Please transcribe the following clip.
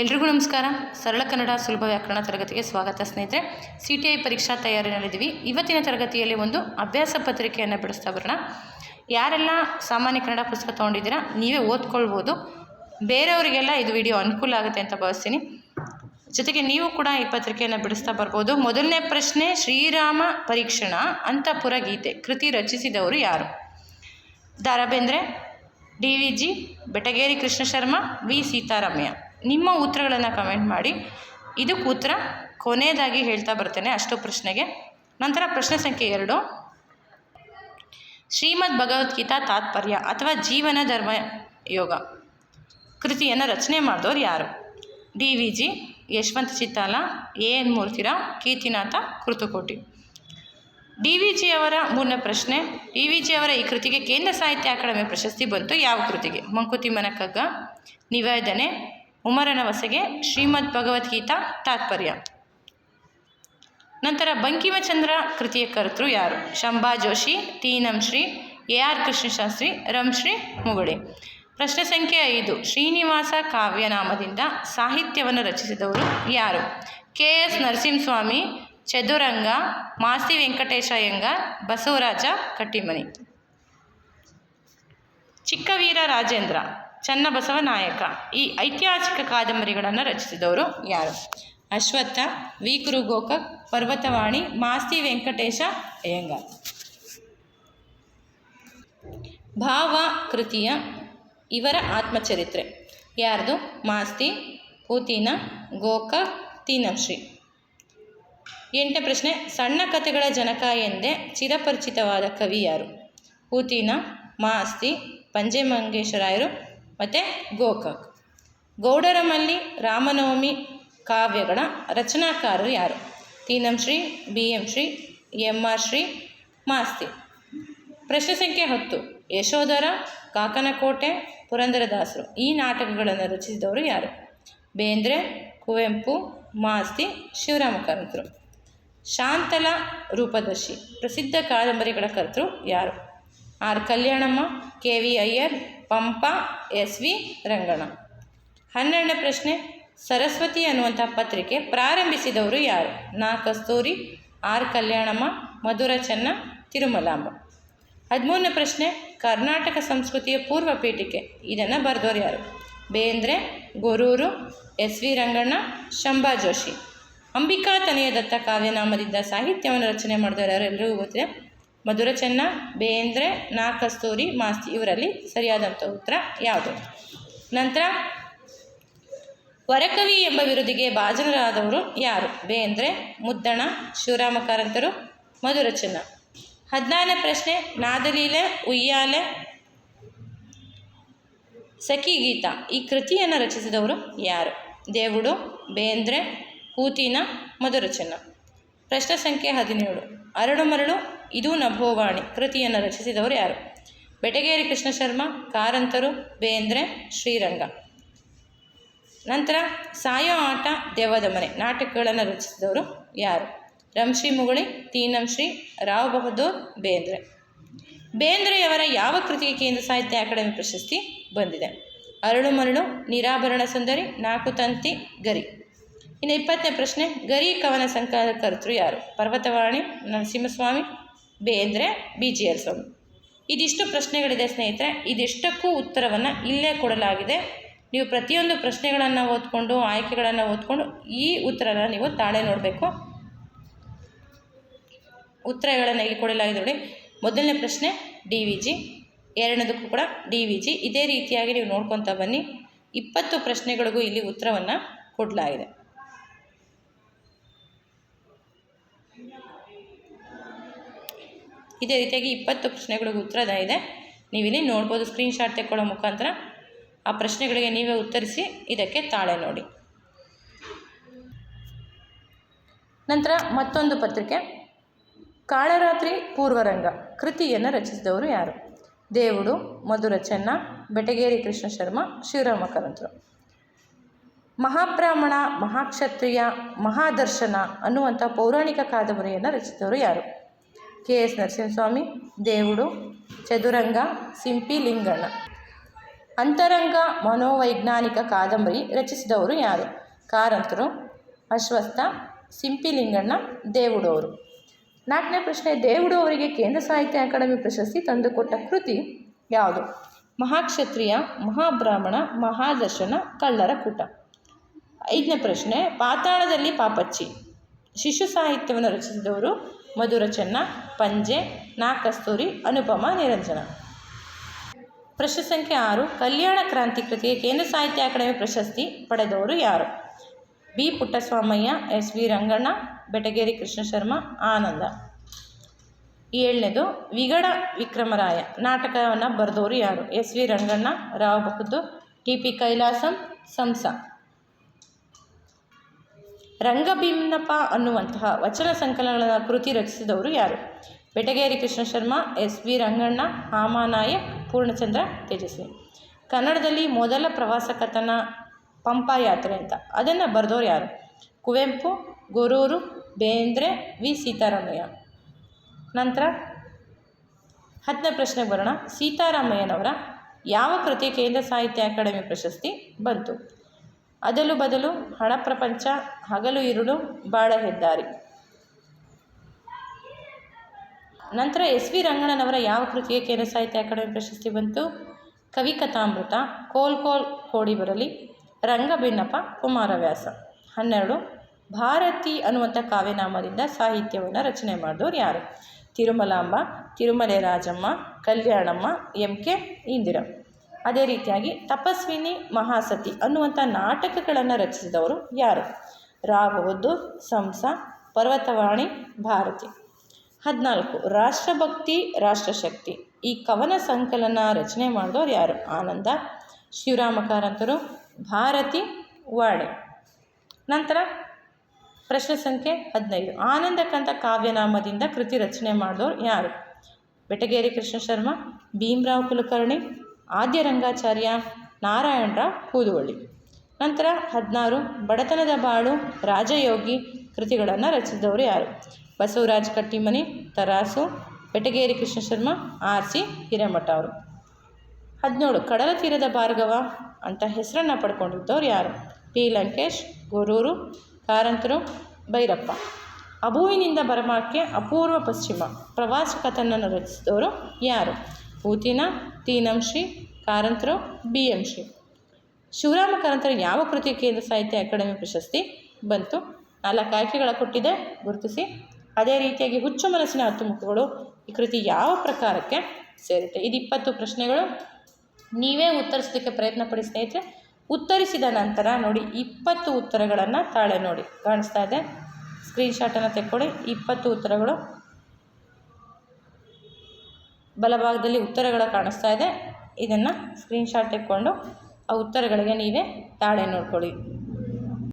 ಎಲ್ರಿಗೂ ನಮಸ್ಕಾರ. ಸರಳ ಕನ್ನಡ ಸುಲಭ ವ್ಯಾಕರಣ ತರಗತಿಗೆ ಸ್ವಾಗತ ಸ್ನೇಹಿತರೆ. ಸಿ ಟಿ ಐ ಪರೀಕ್ಷಾ ತಯಾರಿನಲ್ಲಿದ್ದೀವಿ. ಇವತ್ತಿನ ತರಗತಿಯಲ್ಲಿ ಒಂದು ಅಭ್ಯಾಸ ಪತ್ರಿಕೆಯನ್ನು ಬಿಡಿಸ್ತಾ ಬರೋಣ. ಯಾರೆಲ್ಲ ಸಾಮಾನ್ಯ ಕನ್ನಡ ಪುಸ್ತಕ ತೊಗೊಂಡಿದ್ದೀರಾ, ನೀವೇ ಓದ್ಕೊಳ್ಬೋದು. ಬೇರೆಯವರಿಗೆಲ್ಲ ಇದು ವಿಡಿಯೋ ಅನುಕೂಲ ಆಗುತ್ತೆ ಅಂತ ಭಾವಿಸ್ತೀನಿ. ಜೊತೆಗೆ ನೀವು ಕೂಡ ಈ ಪತ್ರಿಕೆಯನ್ನು ಬಿಡಿಸ್ತಾ ಬರ್ಬೋದು. ಮೊದಲನೇ ಪ್ರಶ್ನೆ, ಶ್ರೀರಾಮ ಪರೀಕ್ಷಣ ಅಂತಪುರ ಗೀತೆ ಕೃತಿ ರಚಿಸಿದವರು ಯಾರು? Da Bendre D V G, Betageri Krishna Sharma, V Seetharamaiah. ನಿಮ್ಮ ಉತ್ತರಗಳನ್ನು ಕಮೆಂಟ್ ಮಾಡಿ. ಇದಕ್ಕೆ ಉತ್ತರ ಕೊನೆಯದಾಗಿ ಹೇಳ್ತಾ ಬರ್ತೇನೆ ಅಷ್ಟು ಪ್ರಶ್ನೆಗೆ. ನಂತರ ಪ್ರಶ್ನೆ ಸಂಖ್ಯೆ ಎರಡು. ಶ್ರೀಮದ್ ಭಗವದ್ಗೀತಾ ತಾತ್ಪರ್ಯ ಅಥವಾ ಜೀವನ ಧರ್ಮ ಯೋಗ ಕೃತಿಯನ್ನು ರಚನೆ ಮಾಡಿದವರು ಯಾರು? D V G, Yashavanta Chittala, A N ಮೂರ್ತಿರ Keertinatha, Kurtakoti. D V G ಅವರ ಮೂರನೇ ಪ್ರಶ್ನೆ, ಡಿ ವಿ ಜಿ ಅವರ ಈ ಕೃತಿಗೆ ಕೇಂದ್ರ ಸಾಹಿತ್ಯ ಅಕಾಡೆಮಿ ಪ್ರಶಸ್ತಿ ಬಂತು ಯಾವ ಕೃತಿಗೆ? ಮಂಕುತಿಮ್ಮನ ಕಗ್ಗ, ನಿವೇದನೆ ಉಮರನ ವಸಗೆ ಶ್ರೀಮದ್ ಭಗವದ್ಗೀತಾ ತಾತ್ಪರ್ಯ. ನಂತರ ಬಂಕಿಮಚಂದ್ರ ಕೃತಿಯ ಕರ್ತೃ ಯಾರು? Shambha Joshi, T Shri A R Krishnashastri, Ramshri Mugali ಪ್ರಶ್ನೆ ಸಂಖ್ಯೆ ಐದು. ಶ್ರೀನಿವಾಸ ಕಾವ್ಯನಾಮದಿಂದ ಸಾಹಿತ್ಯವನ್ನು ರಚಿಸಿದವರು ಯಾರು? K S Narasimhaswamy, Chaduranga, Masti Venkatesha Iyengar, Basavaraja Kattimani. Chikkaveera Rajendra. Channabasava Nayaka ಈ ಐತಿಹಾಸಿಕ ಕಾದಂಬರಿಗಳನ್ನು ರಚಿಸಿದವರು ಯಾರು? ಅಶ್ವತ್ಥ, ವಿ. ಕುರು ಗೋಕಕ್ ಪರ್ವತವಾಣಿ, ಮಾಸ್ತಿ ವೆಂಕಟೇಶ, ಅಯ್ಯಂಗಾರ್. ಭಾವ ಕೃತಿಯ ಇವರ ಆತ್ಮಚರಿತ್ರೆ. ಯಾರ್ದು? ಮಾಸ್ತಿ, ಪೂತಿನ ಗೋಕಕ್ ತೀನಂಶ್ರೀ. ಎಂಟನೇ ಪ್ರಶ್ನೆ. ಸಣ್ಣ ಕಥೆಗಳ ಜನಕ ಎಂದೇ ಚಿರಪರಿಚಿತವಾದ ಕವಿ ಯಾರು? ಪೂತಿನ, ಮಾಸ್ತಿ ಪಂಜೆ ಮಂಗೇಶರಾಯರು ಮತ್ತು ಗೋಕಾಕ್. ಗೌಡರಮಲ್ಲಿ ರಾಮನವಮಿ ಕಾವ್ಯಗಳ ರಚನಾಕಾರರು ಯಾರು? Tinamshri B M Shri M R Shri, Masti. ಪ್ರಶ್ನೆ ಸಂಖ್ಯೆ ಹತ್ತು. ಯಶೋಧರ, ಕಾಕನಕೋಟೆ, ಪುರಂದರದಾಸರು. ಈ ನಾಟಕಗಳನ್ನು ರಚಿಸಿದವರು ಯಾರು? ಬೇಂದ್ರೆ, ಕುವೆಂಪು, ಮಾಸ್ತಿ ಶಿವರಾಮ ಕಾರಂತರು ಶಾಂತಲ ರೂಪದರ್ಶಿ. ಪ್ರಸಿದ್ಧ ಕಾದಂಬರಿಗಳ ಕರ್ತರು ಯಾರು? R Kalyanamma K V Iyer, Pampa S V Ranganna. ಹನ್ನೆರಡನೇ ಪ್ರಶ್ನೆ, ಸರಸ್ವತಿ ಅನ್ನುವಂಥ ಪತ್ರಿಕೆ ಪ್ರಾರಂಭಿಸಿದವರು ಯಾರು? ನಾ. ಕಸ್ತೂರಿ, ಆರ್. ಕಲ್ಯಾಣಮ್ಮ, ಮಧುರ ಚೆನ್ನ, ತಿರುಮಲಾಂಬ. ಹದಿಮೂರನೇ ಪ್ರಶ್ನೆ, ಕರ್ನಾಟಕ ಸಂಸ್ಕೃತಿಯ ಪೂರ್ವ ಪೀಠಿಕೆ, ಇದನ್ನು ಬರೆದವರು ಯಾರು? Bendre, Goruru S V Ranganna, Shambha Joshi. Ambika Tanayadatta ಕಾವ್ಯನಾಮದಿಂದ ಸಾಹಿತ್ಯವನ್ನು ರಚನೆ ಮಾಡಿದವರು ಯಾರು ಎಲ್ಲರಿಗೂ ಗೊತ್ತಿದೆ. ಮಧುರ ಚೆನ್ನ ಬೇಂದ್ರೆ ನಾ ಕಸ್ತೂರಿ ಮಾಸ್ತಿ ಇವರಲ್ಲಿ ಸರಿಯಾದಂಥ ಉತ್ತರ ಯಾವುದು? ನಂತರ, ವರಕವಿ ಎಂಬ ವಿರುದ್ಧಿಗೆ ಭಾಜನರಾದವರು ಯಾರು? ಬೇಂದ್ರೆ, ಮುದ್ದಣ ಶಿವರಾಮ ಕಾರಂತರು ಮಧುರ ಚೆನ್ನ ಹದಿನಾರನೇ ಪ್ರಶ್ನೆ, ನಾದಲೀಲೆ, ಉಯ್ಯಾಲೆ ಸಖಿ ಗೀತ ಈ ಕೃತಿಯನ್ನು ರಚಿಸಿದವರು ಯಾರು? ದೇವುಡು, ಬೇಂದ್ರೆ, ಹೂತಿನ ಮಧುರ ಚೆನ್ನ ಪ್ರಶ್ನೆ ಸಂಖ್ಯೆ ಹದಿನೇಳು. ಅರಳು ಮರಳು ಇದು ನಭೋವಾಣಿ. ಕೃತಿಯನ್ನು ರಚಿಸಿದವರು ಯಾರು? ಬೆಟಗೇರಿ ಕೃಷ್ಣ ಶರ್ಮ, ಕಾರಂತರು, ಬೇಂದ್ರೆ, ಶ್ರೀರಂಗ. ನಂತರ ಸಾಯೋ ಆಟ ದೆವ್ವದ ಮನೆ ನಾಟಕಗಳನ್ನು ರಚಿಸಿದವರು ಯಾರು? ರಂಶ್ರೀ ಮುಗುಳಿ ತೀನಂಶ್ರೀ ರಾವ್ ಬಹದ್ದೂರ್, ಬೇಂದ್ರೆ. ಬೇಂದ್ರೆಯವರ ಯಾವ ಕೃತಿಗೆ ಕೇಂದ್ರ ಸಾಹಿತ್ಯ ಅಕಾಡೆಮಿ ಪ್ರಶಸ್ತಿ ಬಂದಿದೆ? ಅರಳು ಮರಳು, ನಿರಾಭರಣ ಸುಂದರಿ ನಾಲ್ಕು ತಂತಿ, ಗರಿ. ಇನ್ನು ಇಪ್ಪತ್ತನೇ ಪ್ರಶ್ನೆ, ಗರಿ ಕವನ ಸಂಕಲನ ಕರ್ತೃ ಯಾರು? Parvathavani, Narasimhaswamy Bendre B G L Swamy ಇದಿಷ್ಟು ಪ್ರಶ್ನೆಗಳಿದೆ ಸ್ನೇಹಿತರೆ, ಇದಿಷ್ಟಕ್ಕೂ ಉತ್ತರವನ್ನು ಇಲ್ಲೇ ಕೊಡಲಾಗಿದೆ. ನೀವು ಪ್ರತಿಯೊಂದು ಪ್ರಶ್ನೆಗಳನ್ನು ಓದ್ಕೊಂಡು, ಆಯ್ಕೆಗಳನ್ನು ಓದ್ಕೊಂಡು ಈ ಉತ್ತರನ ನೀವು ತಾಳೆ ನೋಡಬೇಕು. ಉತ್ತರಗಳನ್ನು ಇಲ್ಲಿ ಕೊಡಲಾಗಿದೆ ನೋಡಿ. ಮೊದಲನೇ ಪ್ರಶ್ನೆ ಡಿ ವಿ ಜಿ ಎರಡನೇದಕ್ಕೂ ಕೂಡ ಡಿ ವಿ ಜಿ ಇದೇ ರೀತಿಯಾಗಿ ನೀವು ನೋಡ್ಕೊತಾ ಬನ್ನಿ. ಇಪ್ಪತ್ತು ಪ್ರಶ್ನೆಗಳಿಗೂ ಇಲ್ಲಿ ಉತ್ತರವನ್ನು ಕೊಡಲಾಗಿದೆ. ಇದೇ ರೀತಿಯಾಗಿ ಇಪ್ಪತ್ತು ಪ್ರಶ್ನೆಗಳಿಗೆ ಉತ್ತರದ ಇದೆ. ನೀವಿಲ್ಲಿ ನೋಡ್ಬೋದು ಸ್ಕ್ರೀನ್ಶಾಟ್ ತೆಕ್ಕೊಳ್ಳೋ ಮುಖಾಂತರ ಆ ಪ್ರಶ್ನೆಗಳಿಗೆ ನೀವೇ ಉತ್ತರಿಸಿ ಇದಕ್ಕೆ ತಾಳೆ ನೋಡಿ. ನಂತರ ಮತ್ತೊಂದು ಪತ್ರಿಕೆ. ಕಾಳರಾತ್ರಿ ಪೂರ್ವರಂಗ, ಕೃತಿಯನ್ನು ರಚಿಸಿದವರು ಯಾರು? ದೇವುಡು ಮಧುರ ಚೆನ್ನ ಬೆಟಗೇರಿ ಕೃಷ್ಣ ಶರ್ಮ ಶಿವರಾಮ ಕರಂತರು. ಮಹಾಬ್ರಾಹ್ಮಣ, ಮಹಾಕ್ಷತ್ರಿಯ, ಮಹಾದರ್ಶನ ಅನ್ನುವಂಥ ಪೌರಾಣಿಕ ಕಾದಂಬರಿಯನ್ನು ರಚಿಸಿದವರು ಯಾರು? K S Narasimhaswamy, Devudu, Chaduranga, Simpi Linganna. ಅಂತರಂಗ ಮನೋವೈಜ್ಞಾನಿಕ ಕಾದಂಬರಿ ರಚಿಸಿದವರು ಯಾರು? ಕಾರಂತರು ಅಶ್ವಸ್ಥ ಸಿಂಪಿ ಲಿಂಗಣ್ಣ ದೇವುಡವರು ನಾಲ್ಕನೇ ಪ್ರಶ್ನೆ, ದೇವುಡು ಅವರಿಗೆ ಕೇಂದ್ರ ಸಾಹಿತ್ಯ ಅಕಾಡೆಮಿ ಪ್ರಶಸ್ತಿ ತಂದುಕೊಟ್ಟ ಕೃತಿ ಯಾವುದು? ಮಹಾಕ್ಷತ್ರಿಯ, ಮಹಾಬ್ರಾಹ್ಮಣ, ಮಹಾದರ್ಶನ, ಕಳ್ಳರ ಕೂಟ. ಐದನೇ ಪ್ರಶ್ನೆ, ಪಾತಾಳದಲ್ಲಿ ಪಾಪಚ್ಚಿ. ಶಿಶು ಸಾಹಿತ್ಯವನ್ನು ರಚಿಸಿದವರು ಮಧುರ ಚೆನ್ನ ಪಂಜೆ, ನಾಕಸ್ತೂರಿ, ಅನುಪಮ, ನಿರಂಜನ. ಪ್ರಶ್ನೆ ಸಂಖ್ಯೆ ಆರು, ಕಲ್ಯಾಣ ಕ್ರಾಂತಿ ಕೃತಿಗೆ ಕೇಂದ್ರ ಸಾಹಿತ್ಯ ಅಕಾಡೆಮಿ ಪ್ರಶಸ್ತಿ ಪಡೆದವರು ಯಾರು? B. Puttaswamaiah, S. V. Ranganna, Betageri Krishna Sharma, Ananda. ಏಳನೇದು, Vigada Vikramaraya, ನಾಟಕವನ್ನು ಬರೆದವರು ಯಾರು? S. V. Ranganna, Rao Bahaddur, T. P. Kailasam, Samsa. Rangabinnapa ಅನ್ನುವಂತಹ ವಚನ ಸಂಕಲನಗಳ ಕೃತಿ ರಚಿಸಿದವರು ಯಾರು? Betageri Krishna Sharma, S V Ranganna, Haamaanaayak, Poornachandra, Tejaswi. ಕನ್ನಡದಲ್ಲಿ ಮೊದಲ ಪ್ರವಾಸ ಕಥನ ಪಂಪ ಯಾತ್ರೆ ಅಂತ. ಅದನ್ನು ಬರೆದವ್ರು ಯಾರು? ಕುವೆಂಪು, ಗೊರೂರು, ಬೇಂದ್ರೆ, ವಿ ಸೀತಾರಾಮಯ್ಯ. ನಂತರ ಹತ್ತನೇ ಪ್ರಶ್ನೆಗೆ ಬರೋಣ. ಸೀತಾರಾಮಯ್ಯನವರ ಯಾವ ಕೃತಿ ಕೇಂದ್ರ ಸಾಹಿತ್ಯ ಅಕಾಡೆಮಿ ಪ್ರಶಸ್ತಿ ಬಂತು? ಅದಲು ಬದಲು ಹಣ ಪ್ರಪಂಚ, ಹಗಲು ಇರುಳು, ಬಾಳ ಹೆದ್ದಾರಿ. ನಂತರ ಎಸ್ ವಿ ರಂಗಣ್ಣನವರ ಯಾವ ಕೃತಿಗೆ ಕೇಂದ್ರ ಸಾಹಿತ್ಯ ಅಕಾಡೆಮಿ ಪ್ರಶಸ್ತಿ ಬಂತು? ಕವಿ ಕಥಾಮೃತ, ಕೋಲ್ ಕೋಲ್ ಕೋಡಿ ಬರಲಿ ರಂಗಭಿನ್ನಪ್ಪ ಕುಮಾರವ್ಯಾಸ ಹನ್ನೆರಡು, ಭಾರತಿ ಅನ್ನುವಂಥ ಕಾವ್ಯನಾಮದಿಂದ ಸಾಹಿತ್ಯವನ್ನು ರಚನೆ ಮಾಡಿದವರು ಯಾರು? Tirumalamba, Tirumale Rajamma, Kalyanamma, M K Indira. ಅದೇ ರೀತಿಯಾಗಿ ತಪಸ್ವಿನಿ ಮಹಾಸತಿ ಅನ್ನುವಂಥ ನಾಟಕಗಳನ್ನು ರಚಿಸಿದವರು ಯಾರು? ರಾಘವದ್ದು, ಸಂಸ, ಪರ್ವತವಾಣಿ, ಭಾರತಿ. ಹದಿನಾಲ್ಕು, ರಾಷ್ಟ್ರಭಕ್ತಿ, ರಾಷ್ಟ್ರಶಕ್ತಿ. ಈ ಕವನ ಸಂಕಲನ ರಚನೆ ಮಾಡಿದವರು ಯಾರು? ಆನಂದ ಶಿವರಾಮ ಕಾರಂತರು ಭಾರತಿ, ವಾಡೆ. ನಂತರ ಪ್ರಶ್ನೆ ಸಂಖ್ಯೆ ಹದಿನೈದು. ಆನಂದಕ್ಕಂಥ ಕಾವ್ಯನಾಮದಿಂದ ಕೃತಿ ರಚನೆ ಮಾಡಿದವರು ಯಾರು? ಬೆಟಗೇರಿ ಕೃಷ್ಣ ಶರ್ಮ, ಭೀಮರಾವ್ ಕುಲಕರ್ಣಿ ಆದ್ಯ ರಂಗಾಚಾರ್ಯ ನಾರಾಯಣರಾವ್ ಕೂದುವಳ್ಳಿ. ನಂತರ ಹದಿನಾರು ಬಡತನದ ಬಾಳು ರಾಜಯೋಗಿ ಕೃತಿಗಳನ್ನು ರಚಿಸಿದವರು ಯಾರು? ಬಸವರಾಜ್ ಕಟ್ಟಿಮನಿ, ತರಾಸು, ಬೆಟಗೇರಿ ಕೃಷ್ಣ ಶರ್ಮ, ಆರ್ ಸಿ ಹಿರೇಮಠ ಅವರು. ಹದಿನೇಳು ಕಡಲ ತೀರದ ಭಾರ್ಗವ ಅಂತ ಹೆಸರನ್ನು ಪಡ್ಕೊಂಡಿದ್ದವ್ರು ಯಾರು? ಪಿ. ಲಂಕೇಶ್, ಗೊರೂರು, ಕಾರಂತರು, ಭೈರಪ್ಪ. ಅಬುವಿನಿಂದ ಬರಮಾಕ್ಕೆ ಅಪೂರ್ವ ಪಶ್ಚಿಮ ಪ್ರವಾಸ ಕಥನನ್ನು ರಚಿಸಿದವರು ಯಾರು? ಪೂತಿನ, ತೀನಂಶಿ, ಕಾರಂತರು ಬಿ ಎಂಶಿ ಶಿವರಾಮ ಕಾರಂತರ ಯಾವ ಕೃತಿ ಕೇಂದ್ರ ಸಾಹಿತ್ಯ ಅಕಾಡೆಮಿ ಪ್ರಶಸ್ತಿ ಬಂತು? ನಾಲ್ಕು ಆಯ್ಕೆಗಳ ಕೊಟ್ಟಿದೆ, ಗುರುತಿಸಿ. ಅದೇ ರೀತಿಯಾಗಿ ಹುಚ್ಚು ಮನಸ್ಸಿನ ಹತ್ತು ಮುಖಗಳು ಈ ಕೃತಿ ಯಾವ ಪ್ರಕಾರಕ್ಕೆ ಸೇರುತ್ತೆ? ಇದು ಇಪ್ಪತ್ತು ಪ್ರಶ್ನೆಗಳು. ನೀವೇ ಉತ್ತರಿಸೋದಕ್ಕೆ ಪ್ರಯತ್ನ ಪಡಿ ಸ್ನೇಹಿತರೆ. ಉತ್ತರಿಸಿದ ನಂತರ ನೋಡಿ, ಇಪ್ಪತ್ತು ಉತ್ತರಗಳನ್ನು ತಾಳೆ ನೋಡಿ. ಕಾಣಿಸ್ತಾ ಇದೆ? ಸ್ಕ್ರೀನ್ಶಾಟನ್ನು ತೆಕ್ಕೊಳ್ಳಿ ಇಪ್ಪತ್ತು ಉತ್ತರಗಳು. ಬಲಭಾಗದಲ್ಲಿ ಉತ್ತರಗಳು ಕಾಣಿಸ್ತಾ ಇದೆ. ಇದನ್ನು ಸ್ಕ್ರೀನ್ಶಾಟ್ ತೆಕ್ಕೊಂಡು ಆ ಉತ್ತರಗಳಿಗೆ ನೀವೇ ತಾಳೆ ನೋಡ್ಕೊಳ್ಳಿ.